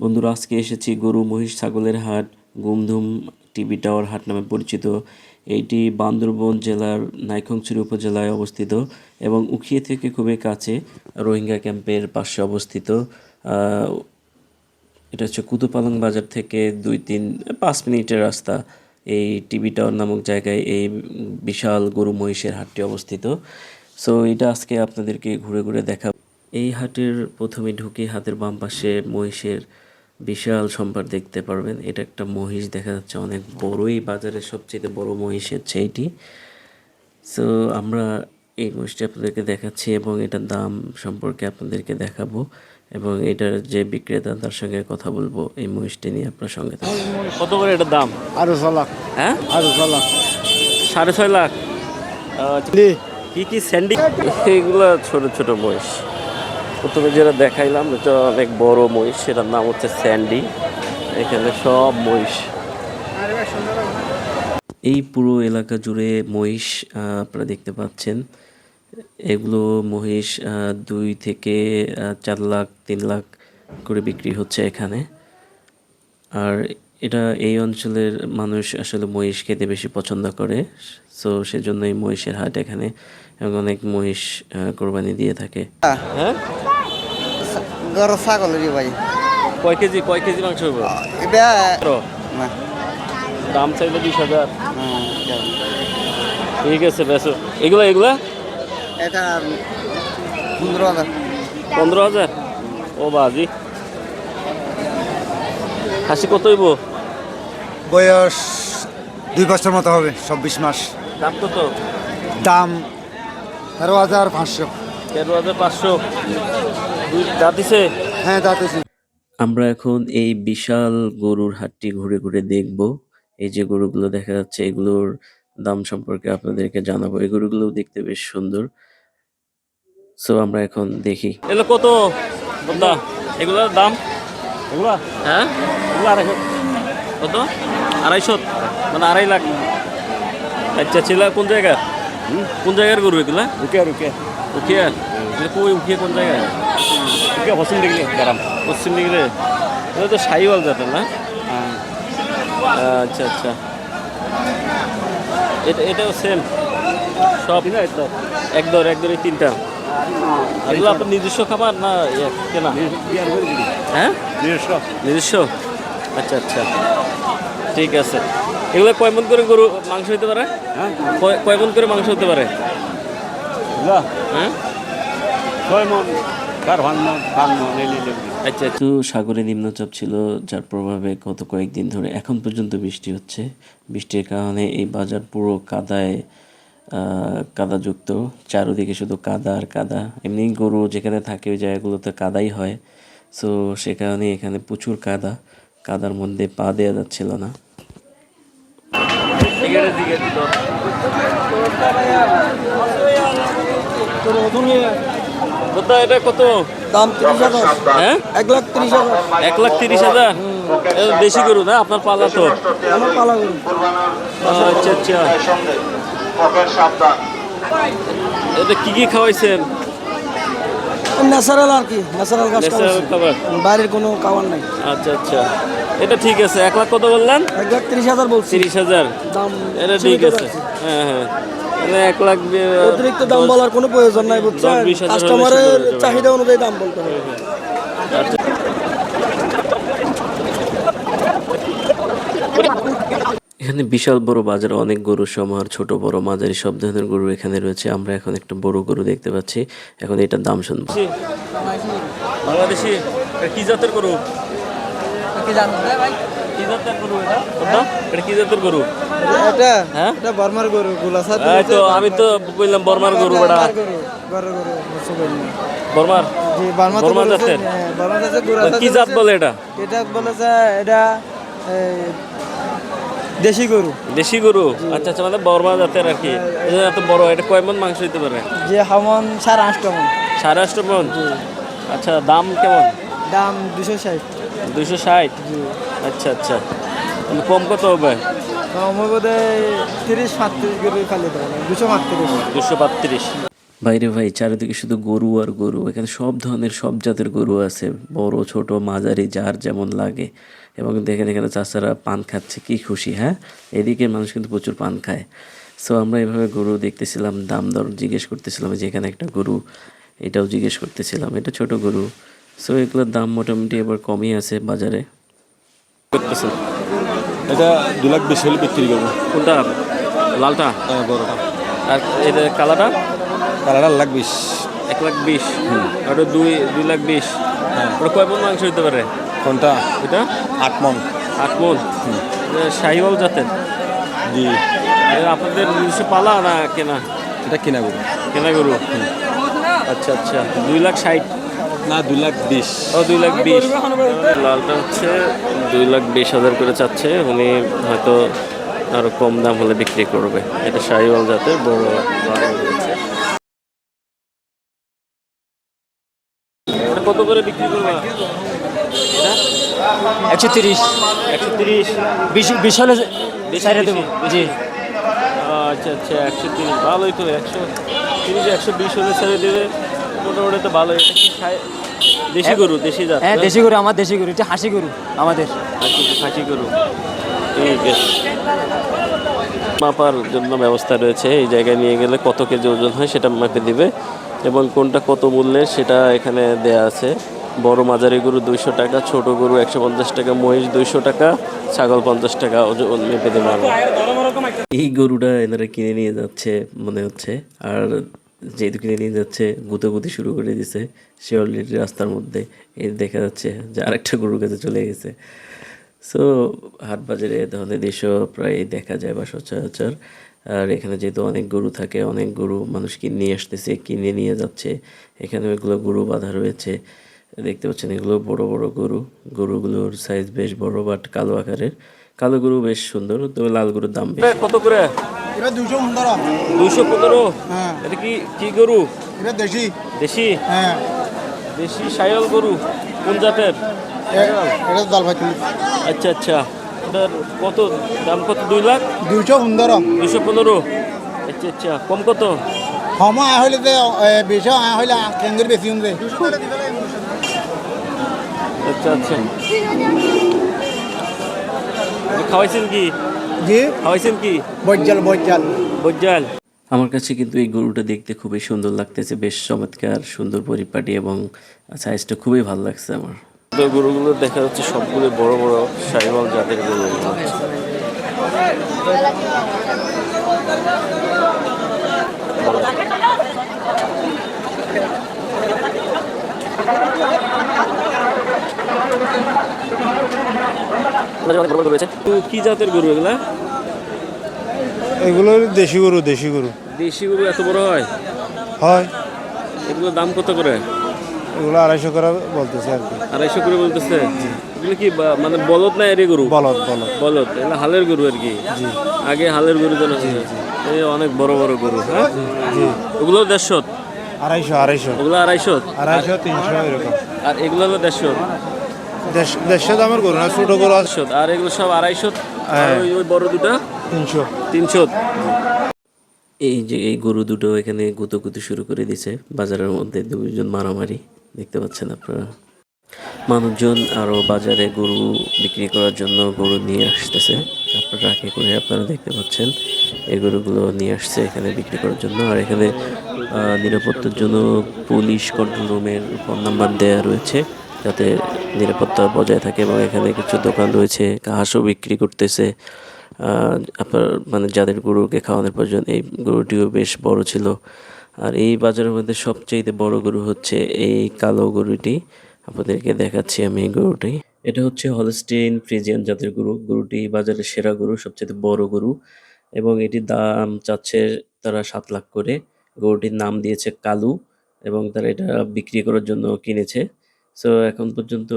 বন্ধুরা, আজকে এসেছি গরু, মহিষ, ছাগলের হাট, গুমধুম টিভি টাওয়ার হাট নামে পরিচিত। এইটি বান্দরবন জেলার নাইখংছড়ি উপজেলায় অবস্থিত এবং উখিয়ে থেকে খুবই কাছে রোহিঙ্গা ক্যাম্পের পাশে অবস্থিত। এটা হচ্ছে কুতুপালং বাজার থেকে দুই তিন, পাঁচ মিনিটের রাস্তা। এই টিভি টাওয়ার নামক জায়গায় এই বিশাল গরু, মহিষের হাটটি অবস্থিত। সো, এটা আজকে আপনাদেরকে ঘুরে ঘুরে দেখা এই হাটের প্রথমে ঢুকে হাতের বাম পাশে মহিষের বিশাল সম্ভার দেখতে পারবেন। এটা একটা মহিষ দেখা যাচ্ছে অনেক বড়ই বাজারের সবচেয়ে বড় মহিষ হচ্ছে এইটি সো আমরা এই মহিষটি আপনাদেরকে দেখাচ্ছি এবং এটার দাম সম্পর্কে আপনাদেরকে দেখাবো এবং এটার যে বিক্রেতা তার সঙ্গে কথা বলব এই মহিষটি নিয়ে আপনার সঙ্গে। থাকব। কত করে এটার দাম? আরও ছ লাখ। হ্যাঁ? আরও ছ লাখ। সাড়ে ছয় লাখ। কি কি স্যান্ডি এইগুলো ছোট ছোট মহিষ। প্রথমে যেটা দেখাইলাম, এটা অনেক বড় মহিষ, সেটার নাম হচ্ছে স্যান্ডি। এখানে সব মহিষ। এই পুরো এলাকা জুড়ে মহিষ আপনারা দেখতে পাচ্ছেন। এগুলো মহিষ দুই থেকে চার লাখ, তিন লাখ করে বিক্রি হচ্ছে এখানে। আর এটা এই অঞ্চলের মানুষ আসলে মহিষ খেতে বেশি পছন্দ করে। সো সেজন্য এই মহিষের হাট এখানে এবং অনেক মহিষ কোরবানি দিয়ে থাকে। হ্যাঁ? গরু ছাগলেরই ভাই। কয় কেজি কয় কেজি মাংস হবে এটা। না। দাম চাইলে বিশ হাজার। হ্যাঁ, ঠিক আছে বেসো এগুলো এগুলা? এটা পনেরো হাজার। পনেরো হাজার? ও বাজি। খাসি কত হইব? বয়স দুই বছর মতো হবে চব্বিশ মাস। দাম কত? দাম তেরো হাজার পাঁচশো। আমরা এখন এই বিশাল গরুর হাটটি ঘুরে ঘুরে দেখব। এই যে গরুগুলো দেখা যাচ্ছে এগুলোর দাম সম্পর্কে আপনাদেরকে জানাব। এই গরুগুলো দেখতে বেশ সুন্দর। সো আমরা এখন দেখি। এগুলো কত? এগুলোর দাম? হ্যাঁ? আড়াইশো। কত? আড়াইশো। মানে আড়াই লাখ। আচ্ছা ছিল কোন জায়গা? কোন জায়গার গরু এগুলো? রুকে রুকে উখিয়ার কই উখিয়ে কোন জায়গায়? উখিয়া পশ্চিম ডিগ্রি গ্রাম পশ্চিম ডিগ্রি এটা তো সাইওয়াল যাতে না? আচ্ছা আচ্ছা। এটা এটাও সেম সব একদর একদরই তিনটা। এগুলো আপনার নিজস্ব খাবার না কেনা? হ্যাঁ নিজস্ব। নিজস্ব? আচ্ছা আচ্ছা। ঠিক আছে। এগুলো কয় মন করে গরু মাংস হতে পারে কয় মন করে মাংস হতে পারে হ্যাঁ ছয় মন মন মন এলি আচ্ছা একটু সাগরে নিম্নচাপ ছিল যার প্রভাবে গত কয়েকদিন ধরে এখন পর্যন্ত বৃষ্টি হচ্ছে। বৃষ্টির কারণে এই বাজার পুরো কাদায় কাদাযুক্ত। চারোদিকে শুধু কাদা আর কাদা। এমনি গরু যেখানে থাকে ওই জায়গাগুলোতে কাদাই হয়। সো সে কারণে এখানে প্রচুর কাদা। কাদার মধ্যে পা দেওয়া যাচ্ছিল না। কোথায় এটা কত? দাম তিরিশ হাজার। হ্যাঁ? এক লাখ তিরিশ হাজার। এক লাখ তিরিশ হাজার? বেশি গরু না? আপনার পালা তো আমার পালা গরু। আচ্ছা আচ্ছা। এটা কি কি খাওয়াইছেন? ন্যাচারাল আর কি ন্যাচারাল গাছ খাবার। বাইরের কোনো খাবার নাই। আচ্ছা আচ্ছা। এটা ঠিক আছে। এক লাখ কত বললেন? এক লাখ তিরিশ হাজার বলছি। তিরিশ হাজার। দাম এটা ঠিক আছে। হ্যাঁ হ্যাঁ। এক লাখ অতিরিক্ত দাম বলার কোনো প্রয়োজন নাই বুঝছেন? কাস্টমারের। চাহিদা অনুযায়ী দাম বলতে হবে। এখানে বিশাল বড় বাজার অনেক গরু সমার ছোট বড় মাঝারি সব ধরনের গরু এখানে রয়েছে। আমরা এখন একটা বড় গরু দেখতে পাচ্ছি। এখন এটার দাম শুনব। বাংলাদেশি। কি জাতের গরু? কি জাতের গরু এটা? এটা কি জাতের গরু? এটা হ্যাঁ? এটা বর্মার গরু গোলাসাদ এই তো আমি তো কইলাম বর্মার গরু বেড়া গরু গরু। বর্মার। জি বার্মা বর্মা জাতের? হ্যাঁ, জাতের গরু আছে, কি জাত বলে এটা? এটা বলেছে এটা দেশি গরু। দেশি গরু? আচ্ছা আচ্ছা মানে বর্মা জাতের আর কি। এই এত বড় এটা কয় মন মাংস হইতে পারে? যে হামন সাড়ে আটটা মন। সাড়ে আটশো মন? আচ্ছা দাম কেমন? দাম দুশো ষাট। ষাট? আচ্ছা আচ্ছা। তাহলে কম কত হবে? বোধ হয় তিরিশ গরু খালি দেবো দুশো মাত্রিশ দুশো বাত্রিশ। বাইরে ভাই চারিদিকে শুধু গরু আর গরু এখানে সব ধরনের সব জাতের গরু আছে বড় ছোট মাঝারি যার যেমন লাগে। এবং দেখেন এখানে চাচারা পান খাচ্ছে কি খুশি হ্যাঁ? এদিকে মানুষ কিন্তু প্রচুর পান খায়। সো আমরা এভাবে গরু দেখতেছিলাম দাম দর জিজ্ঞেস করতেছিলাম যে এখানে একটা গরু এটাও জিজ্ঞেস করতেছিলাম এটা ছোট গরু। সো এগুলোর দাম মোটামুটি এবার কমই আছে বাজারে। করতেছেন এটা দু লাখ বেশি হলে বিক্রি করব। কোনটা? লালটা? হ্যাঁ বড়টা। আর এটা কালাটা কালার লাখ বিশ। এক লাখ বিশ। ওটা দুই দুই লাখ বিশ। ওটা কয় মন মাংস হতে পারে? কোনটা? এটা? আট মন। আট মন? শাহিওয়াল জাতের? জি। আপনাদের নিজস্ব পালা না কেনা? এটা কিনা গরু। কেনা গরু? আচ্ছা আচ্ছা। দুই লাখ ষাট। না দু লাখ বিশ। ও দুই লাখ বিশ। লালটা হচ্ছে দুই লাখ বিশ হাজার করে চাচ্ছে। উনি হয়তো আরও কম দাম হলে বিক্রি করবে। এটা শাহিওয়াল জাতের বড় লাল এটা কত করে বিক্রি করবে? এটা একশো তিরিশ। একশো তিরিশ। বিশ বিশ হলে বেশি? দেবো। জি। আচ্ছা আচ্ছা একশো তিরিশ। ভালোই তো একশো তিরিশ একশো বিশ হলে ছেড়ে দেবে। মোটামুটি তো ভালোই। এটা কি দেশি গরু দেশি জাত হ্যাঁ দেশি গরু আমার দেশি গরু এটা হাসি গরু আমাদের। খাসি গরু। ঠিক আছে মাপার জন্য ব্যবস্থা রয়েছে এই জায়গায় নিয়ে গেলে কত কেজি ওজন হয় সেটা মাপে দিবে এবং কোনটা কত মূল্যের সেটা এখানে দেয়া আছে। বড় মাঝারি গরু দুইশো টাকা ছোট গরু একশো পঞ্চাশ টাকা মহিষ দুইশো টাকা ছাগল পঞ্চাশ টাকা ওজন মেপে দেবে। এই গরুটা এনারা কিনে নিয়ে যাচ্ছে মনে হচ্ছে। আর যেহেতু কিনে নিয়ে যাচ্ছে, গুতোগুতি শুরু করে দিছে, সে অলরেডি রাস্তার মধ্যে। এই দেখা যাচ্ছে যে আরেকটা গরুর কাছে চলে গেছে। সো হাট বাজারে এ ধরনের দৃশ্য প্রায় দেখা যায় বা সচরাচর। আর এখানে যেহেতু অনেক গরু থাকে, অনেক গরু মানুষ কিনে, নিয়ে আসতেছে, কিনে নিয়ে যাচ্ছে। এখানে এগুলো গরু বাঁধা রয়েছে। দেখতে পাচ্ছেন এগুলো বড় বড় গরু। গরুগুলোর সাইজ বেশ বড় বাট কালো আকারের। কালো গরু বেশ সুন্দর, তবে লাল গরুর দাম বেশি। কত করে? এটা দুশো পনেরো। দুশো পনেরো? হ্যাঁ। এটা কি কি গরু? এটা দেশি। দেশি? হ্যাঁ। দেশি সায়ল গরু? কোন জাতের? এটা দাল ভাত আচ্ছা আচ্ছা। এটার কত দাম কত? দুই লাখ? দুশো পনেরো। দুশো পনেরো। আচ্ছা আচ্ছা। কম কত? হম আয় হইলে যে বেশি আয় হইলে কেন্দ্রের বেশি ਹੁੰਦੇ আচ্ছা আচ্ছা। খাওয়াইছেন কি? জি। খাওয়াইছেন কি? বজ্জাল বজ্জাল। বজ্জাল। আমার কাছে কিন্তু এই গরুটা দেখতে খুবই সুন্দর লাগতেছে বেশ চমৎকার সুন্দর পরিপাটি এবং সাইজটা খুবই ভালো লাগছে আমার। গরুগুলো দেখা যাচ্ছে সবগুলো বড় বড় সাইবাল জাতের গরু। এগুলো। অনেক বড় বড় রয়েছে। তো কি জাতের গরু এগুলা? এগুলো দেশি গরু দেশি গরু। দেশি গরু এত বড় হয়? হয়। এগুলোর দাম কত করে? এগুলো আড়াইশো করে বলতেছে আর কি। আড়াইশো করে বলতেছে? এগুলো কি মানে বলদ না এরে গরু? বলদ বলদ। বলদ। এগুলো হালের গরু আর কি? আগে হালের গরু যেন ছিল। এই অনেক বড় বড় গরু হ্যাঁ? ওগুলো দেড়শো আড়াইশো আড়াইশো। ওগুলো আড়াইশো আড়াইশো তিনশো এরকম। আর এগুলো হলো দেড়শো দেড়- দেড়শো দামের গরু না ছোটো গরু আছে। আর এগুলো সব আড়াইশো হ্যাঁ। ওই বড় দুটো? তিনশো। তিনশো। এই যে এই গরু দুটো এখানে গুতোগুতি শুরু করে দিছে বাজারের মধ্যে দুজন মারামারি দেখতে পাচ্ছেন আপনারা। মানুষজন আরও বাজারে গরু বিক্রি করার জন্য গরু নিয়ে আসতেছে। আপনারা রাখে করে আপনারা দেখতে পাচ্ছেন এই গরুগুলো নিয়ে আসছে এখানে বিক্রি করার জন্য। আর এখানে নিরাপত্তার জন্য পুলিশ কন্ট্রোল রুমের ফোন নাম্বার দেওয়া রয়েছে। যাতে নিরাপত্তা বজায় থাকে এবং এখানে কিছু দোকান রয়েছে, ঘাসও বিক্রি করতেছে। আপনার মানে যাদের গরুকে খাওয়ানোর প্রয়োজন, এই গরুটিও বেশ বড় ছিল। আর এই বাজারের মধ্যে সবচেয়ে বড় গরু হচ্ছে এই কালো গরুটি। আপনাদেরকে দেখাচ্ছি আমি এই গরুটি। এটা হচ্ছে হলস্টেইন ফ্রিজিয়ান জাতের গরু। গরুটি বাজারের সেরা গরু সবচেয়ে বড় গরু। এবং এটির দাম চাচ্ছে তারা সাত লাখ করে। গরুটির নাম দিয়েছে কালু এবং তারা এটা বিক্রি করার জন্য কিনেছে। সো এখন পর্যন্ত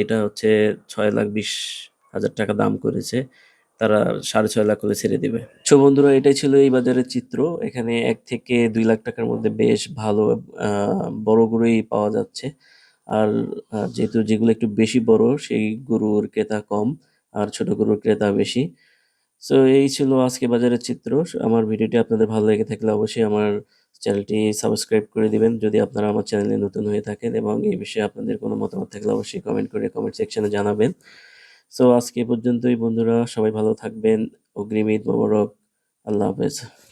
এটা হচ্ছে ছয় লাখ বিশ হাজার টাকা দাম করেছে। তারা সাড়ে ছয় লাখ করে ছেড়ে দিবে। সো বন্ধুরা, এটাই ছিল এই বাজারের চিত্র। এখানে এক থেকে দুই লাখ টাকার মধ্যে বেশ ভালো বড় গরুই পাওয়া যাচ্ছে। আর যেহেতু যেগুলো একটু বেশি বড়, সেই গরুর ক্রেতা কম আর ছোট গরুর ক্রেতা বেশি। সো এই ছিল আজকে বাজারের চিত্র। আমার ভিডিওটি আপনাদের ভালো লেগে থাকলে অবশ্যই আমার চ্যানেলটি সাবস্ক্রাইব করে দিবেন। যদি আপনারা আমার চ্যানেলে নতুন হয়ে থাকেন এবং এই বিষয়ে আপনাদের কোনো মতামত থাকলে অবশ্যই কমেন্ট করে কমেন্ট সেকশনে জানাবেন। সো আজকে পর্যন্তই বন্ধুরা। সবাই ভালো থাকবেন। অগ্রিম ঈদ মোবারক। আল্লাহ হাফেজ।